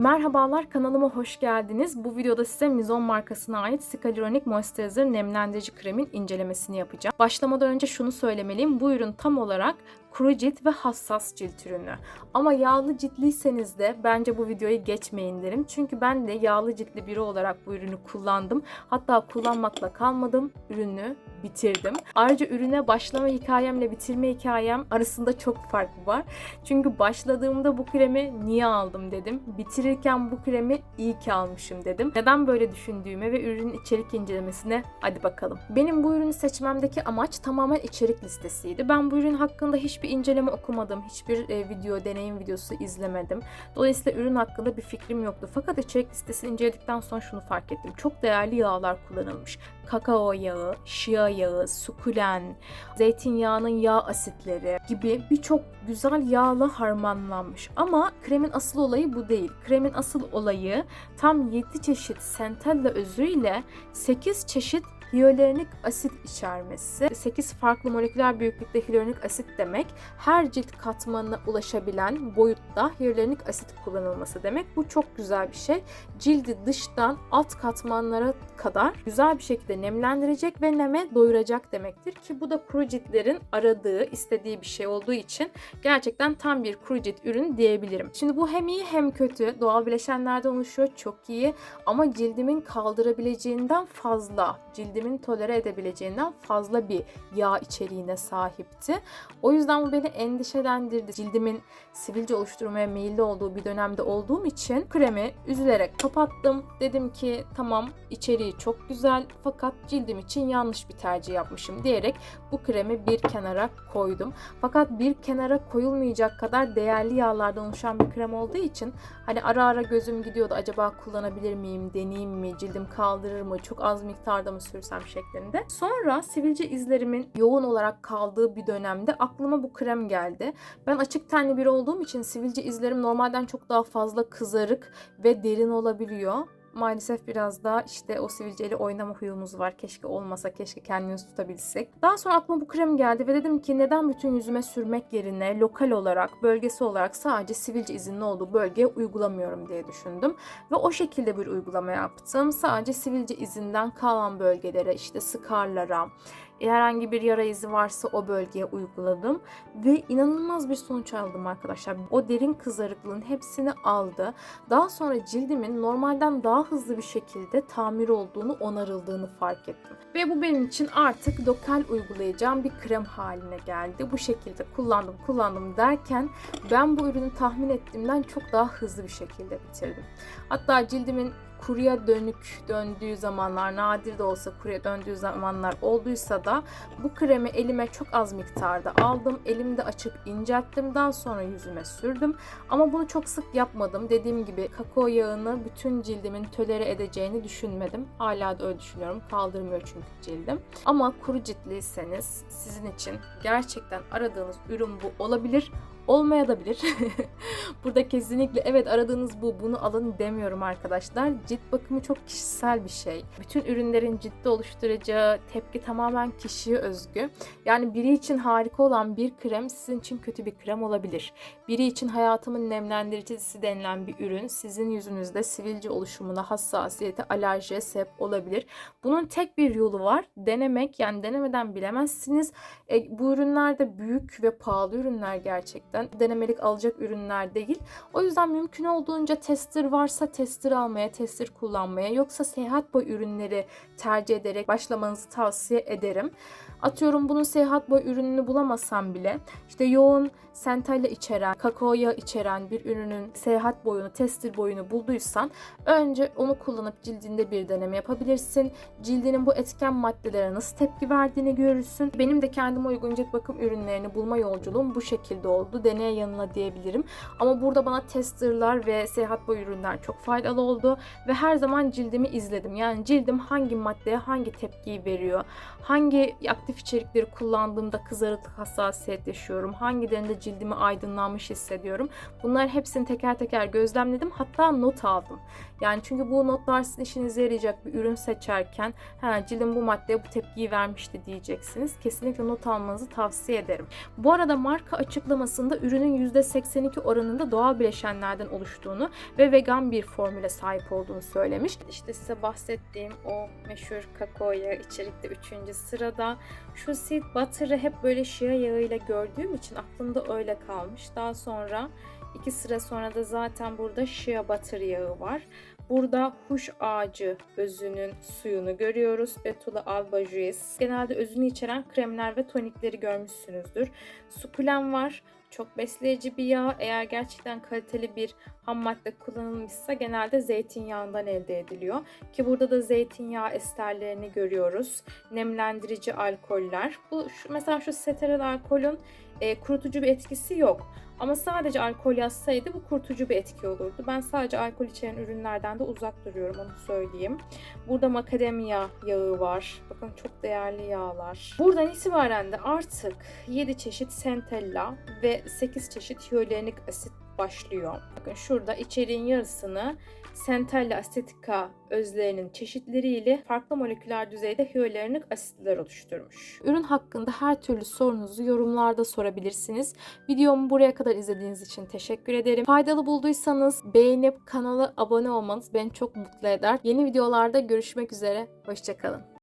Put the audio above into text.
Merhabalar kanalıma hoş geldiniz. Bu videoda size Mizon markasına ait Scaluronic Moisturizer nemlendirici kremin incelemesini yapacağım. Başlamadan önce şunu söylemeliyim. Bu ürün tam olarak kuru cilt ve hassas cilt ürünü. Ama yağlı ciltliyseniz de bence bu videoyu geçmeyin derim. Çünkü ben de yağlı ciltli biri olarak bu ürünü kullandım. Hatta kullanmakla kalmadım. Ürünü bitirdim. Ayrıca ürüne başlama hikayemle bitirme hikayem arasında çok fark var. Çünkü başladığımda bu kremi niye aldım dedim. Bitirirken bu kremi iyi ki almışım dedim. Neden böyle düşündüğüme ve ürünün içerik incelemesine hadi bakalım. Benim bu ürünü seçmemdeki amaç tamamen içerik listesiydi. Ben bu ürün hakkında hiçbir inceleme okumadım. Hiçbir e, video, deneyim videosu izlemedim. Dolayısıyla ürün hakkında bir fikrim yoktu. Fakat içerik listesini inceledikten sonra şunu fark ettim. Çok değerli yağlar kullanılmış. Kakao yağı, şia yağı, sukulen, zeytinyağının yağ asitleri gibi birçok güzel yağla harmanlanmış. Ama kremin asıl olayı bu değil. Kremin asıl olayı tam 7 çeşit sentella özüyle 8 çeşit hyaluronik asit içermesi. 8 farklı moleküler büyüklükte hyaluronik asit demek. Her cilt katmanına ulaşabilen boyutta hyaluronik asit kullanılması demek. Bu çok güzel bir şey. Cildi dıştan alt katmanlara kadar güzel bir şekilde nemlendirecek ve neme doyuracak demektir ki bu da kuru ciltlerin aradığı, istediği bir şey olduğu için gerçekten tam bir kuru cilt ürün diyebilirim. Şimdi bu hem iyi hem kötü. Doğal bileşenlerden oluşuyor. Çok iyi ama cildimin kaldırabileceğinden fazla, cildimin tolere edebileceğinden fazla bir yağ içeriğine sahipti. O yüzden bu beni endişelendirdi. Cildimin sivilce oluşturmaya meyilli olduğu bir dönemde olduğum için kremi üzülerek kapattım. Dedim ki tamam içeriği çok güzel fakat cildim için yanlış bir tercih yapmışım diyerek bu kremi bir kenara koydum. Fakat bir kenara koyulmayacak kadar değerli yağlardan oluşan bir krem olduğu için hani ara ara gözüm gidiyordu acaba kullanabilir miyim, deneyeyim mi, cildim kaldırır mı, çok az miktarda mı sürsem şeklinde. Sonra sivilce izlerimin yoğun olarak kaldığı bir dönemde aklıma bu krem geldi. Ben açık tenli biri olduğum için sivilce izlerim normalden çok daha fazla kızarık ve derin olabiliyor maalesef biraz daha işte o sivilceyle oynama huyumuz var. Keşke olmasa, keşke kendimizi tutabilsek. Daha sonra aklıma bu krem geldi ve dedim ki neden bütün yüzüme sürmek yerine lokal olarak, bölgesi olarak sadece sivilce izinin olduğu bölgeye uygulamıyorum diye düşündüm. Ve o şekilde bir uygulama yaptım. Sadece sivilce izinden kalan bölgelere, işte skarlara, herhangi bir yara izi varsa o bölgeye uyguladım ve inanılmaz bir sonuç aldım arkadaşlar. O derin kızarıklığın hepsini aldı. Daha sonra cildimin normalden daha hızlı bir şekilde tamir olduğunu, onarıldığını fark ettim. Ve bu benim için artık lokal uygulayacağım bir krem haline geldi. Bu şekilde kullandım, kullandım derken ben bu ürünü tahmin ettiğimden çok daha hızlı bir şekilde bitirdim. Hatta cildimin kuruya dönük döndüğü zamanlar nadir de olsa kuruya döndüğü zamanlar olduysa da bu kremi elime çok az miktarda aldım. Elimde açıp incelttim. Daha sonra yüzüme sürdüm. Ama bunu çok sık yapmadım. Dediğim gibi kakao yağını bütün cildimin tölere edeceğini düşünmedim. Hala da öyle düşünüyorum. Kaldırmıyor çünkü cildim. Ama kuru ciltliyseniz sizin için gerçekten aradığınız ürün bu olabilir olmayabilir. Burada kesinlikle evet aradığınız bu bunu alın demiyorum arkadaşlar. Cilt bakımı çok kişisel bir şey. Bütün ürünlerin ciltte oluşturacağı tepki tamamen kişiye özgü. Yani biri için harika olan bir krem sizin için kötü bir krem olabilir. Biri için hayatımın nemlendiricisi denilen bir ürün sizin yüzünüzde sivilce oluşumuna, hassasiyete, alerjiye sebep olabilir. Bunun tek bir yolu var. Denemek. Yani denemeden bilemezsiniz. E, bu ürünler de büyük ve pahalı ürünler gerçekten. Denemelik alacak ürünler değil. O yüzden mümkün olduğunca tester varsa tester almaya, tester kullanmaya yoksa seyahat boy ürünleri tercih ederek başlamanızı tavsiye ederim. Atıyorum bunun seyahat boy ürününü bulamasam bile işte yoğun sentella içeren, kakao yağı içeren bir ürünün seyahat boyunu, tester boyunu bulduysan önce onu kullanıp cildinde bir deneme yapabilirsin. Cildinin bu etken maddelere nasıl tepki verdiğini görürsün. Benim de kendime uygun cilt bakım ürünlerini bulma yolculuğum bu şekilde oldu. Deneye yanına diyebilirim. Ama burada bana testerlar ve seyahat boy ürünler çok faydalı oldu ve her zaman cildimi izledim. Yani cildim hangi maddeye hangi tepkiyi veriyor, hangi aktif içerikleri kullandığımda kızarıklık hassasiyet yaşıyorum, hangilerinde cildimi aydınlanmış hissediyorum. Bunlar hepsini teker teker gözlemledim. Hatta not aldım. Yani çünkü bu notlar sizin işinize yarayacak bir ürün seçerken ha, cildim bu maddeye bu tepkiyi vermişti diyeceksiniz. Kesinlikle not almanızı tavsiye ederim. Bu arada marka açıklamasında ürünün %82 oranında doğal bileşenlerden oluştuğunu ve vegan bir formüle sahip olduğunu söylemiş. İşte size bahsettiğim o meşhur kakao yağı içerikte 3. sırada. Şu seed butter'ı hep böyle shea yağıyla gördüğüm için aklımda öyle kalmış. Daha sonra iki sıra sonra da zaten burada shea butter yağı var. Burada huş ağacı özünün suyunu görüyoruz. Betula alba juice. Genelde özünü içeren kremler ve tonikleri görmüşsünüzdür. Sukulen var. Çok besleyici bir yağ. Eğer gerçekten kaliteli bir ham madde kullanılmışsa genelde zeytinyağından elde ediliyor. Ki burada da zeytinyağı esterlerini görüyoruz. Nemlendirici alkoller. Bu şu, mesela şu seterel alkolün e, kurutucu bir etkisi yok. Ama sadece alkol yazsaydı bu kurutucu bir etki olurdu. Ben sadece alkol içeren ürünlerden de uzak duruyorum onu söyleyeyim. Burada makademya yağı var. Bakın çok değerli yağlar. Buradan itibaren de artık 7 çeşit centella ve 8 çeşit hyaluronik asit başlıyor. Bakın şurada içeriğin yarısını Centella acetica özlerinin çeşitleriyle farklı moleküler düzeyde hyaluronik asitler oluşturmuş. Ürün hakkında her türlü sorunuzu yorumlarda sorabilirsiniz. Videomu buraya kadar izlediğiniz için teşekkür ederim. Faydalı bulduysanız beğenip kanala abone olmanız beni çok mutlu eder. Yeni videolarda görüşmek üzere. Hoşçakalın.